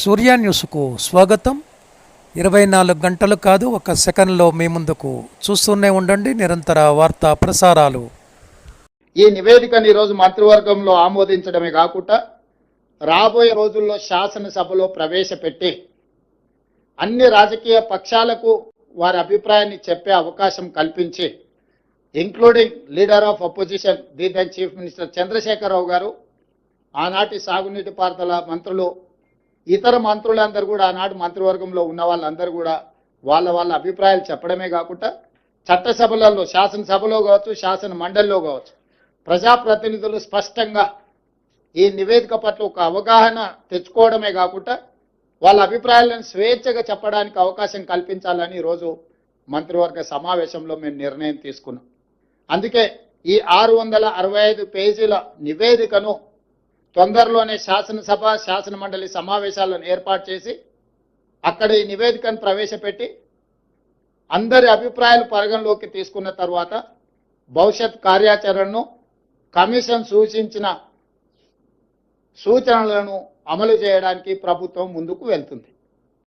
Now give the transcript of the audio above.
సూర్య న్యూస్కు స్వాగతం. ఇరవై నాలుగు గంటలు కాదు ఒక సెకండ్లో మీ ముందుకు చూస్తూనే ఉండండి నిరంతర వార్తా ప్రసారాలు. ఈ నివేదికను ఈరోజు మంత్రివర్గంలో ఆమోదించడమే కాకుండా రాబోయే రోజుల్లో శాసనసభలో ప్రవేశపెట్టి అన్ని రాజకీయ పక్షాలకు వారి అభిప్రాయాన్ని చెప్పే అవకాశం కల్పించి ఇంక్లూడింగ్ లీడర్ ఆఫ్ అపోజిషన్ దీని చీఫ్ మినిస్టర్ చంద్రశేఖరరావు గారు ఆనాటి సాగునీటి పారుదల మంత్రులు ఇతర మంత్రులందరూ కూడా ఆనాడు మంత్రివర్గంలో ఉన్న వాళ్ళందరూ కూడా వాళ్ళ వాళ్ళ అభిప్రాయాలు చెప్పడమే కాకుండా చట్టసభలలో శాసనసభలో కావచ్చు శాసన మండలిలో కావచ్చు ప్రజాప్రతినిధులు స్పష్టంగా ఈ నివేదిక పట్ల ఒక అవగాహన తెచ్చుకోవడమే కాకుండా వాళ్ళ అభిప్రాయాలను స్వేచ్ఛగా చెప్పడానికి అవకాశం కల్పించాలని ఈరోజు మంత్రివర్గ సమావేశంలో మేము నిర్ణయం తీసుకున్నాం. అందుకే ఈ ఆరు వందల అరవై ఐదు పేజీల నివేదికను తొందరలోనే శాసనసభ శాసన మండలి సమావేశాలను ఏర్పాటు చేసి అక్కడ ఈ నివేదికను ప్రవేశపెట్టి అందరి అభిప్రాయాలు పరిగణలోకి తీసుకున్న తర్వాత భవిష్యత్ కార్యాచరణను కమిషన్ సూచించిన సూచనలను అమలు చేయడానికి ప్రభుత్వం ముందుకు వెళ్తుంది.